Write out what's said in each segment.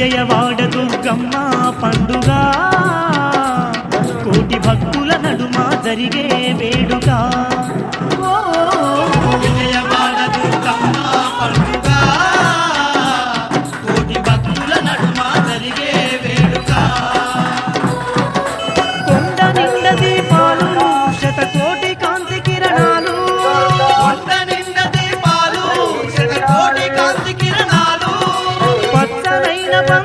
విజయవాడ దుర్గమ్మ పండుగ. కోటి భక్తుల నడుమ జరిగే వేడుగా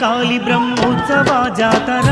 కాళీ బ్రహ్మోత్సవ జాతర.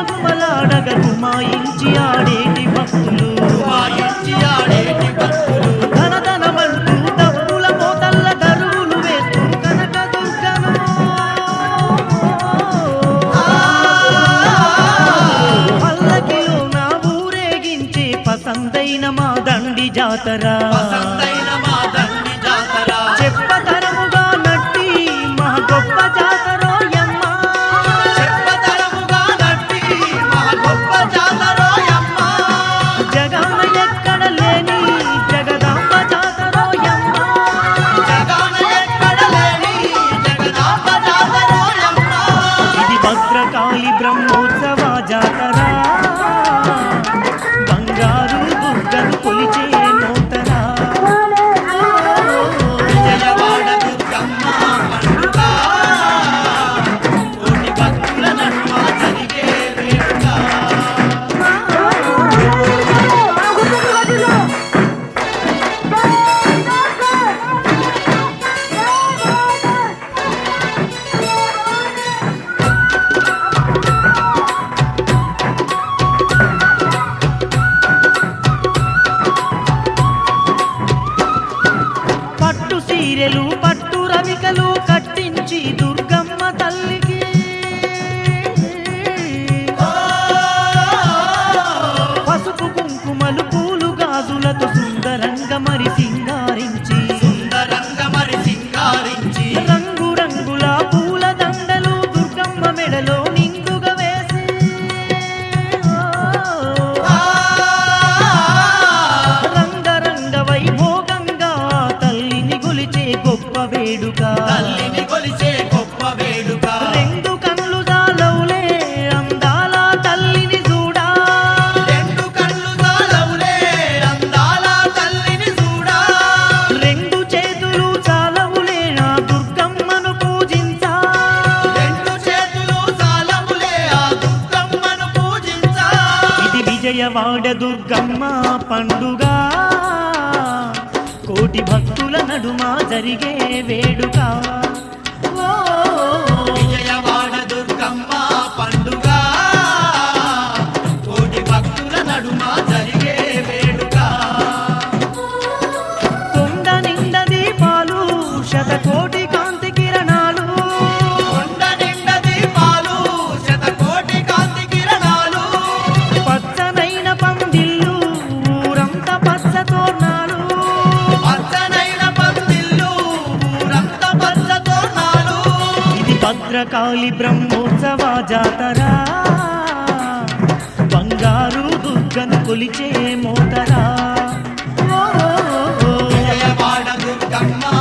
మగుమలాడగ మాయించి ఆడేటి భక్తులు. మాయించి ఆడేటి భక్తులు. ధనధనమంటూ డబ్బుల మోతల్ల కరువులు వేస్తూ కనక దుర్గను. పల్లకిలో నా ఊరేగించే పసందైన మా దండి జాతర. గొప్ప వేడుక. తల్లిని కొలిసే గొప్ప వేడుక. రెండు కళ్ళు జాలవులే అందాల తల్లిని చూడా. రెండు కళ్ళు జాలవులే అందాల తల్లిని చూడా. రెండు చేతులు చాలవులే నా దుర్గమ్మను పూజించా. రెండు చేతులు చాలవులే ఆ దుర్గమ్మను పూజించా. ఇది విజయవాడ దుర్గమ్మ పండుగ. కోటి భక్తుల నడుమ జరిగే వేడుక. విజయవాడ దుర్గమ్మ పండుగ. భద్రకాళి బ్రహ్మోత్సవ జాతరా. బంగారు దుర్గను కొలిచే మోతరా. జయవాడ దుర్గమ్మ.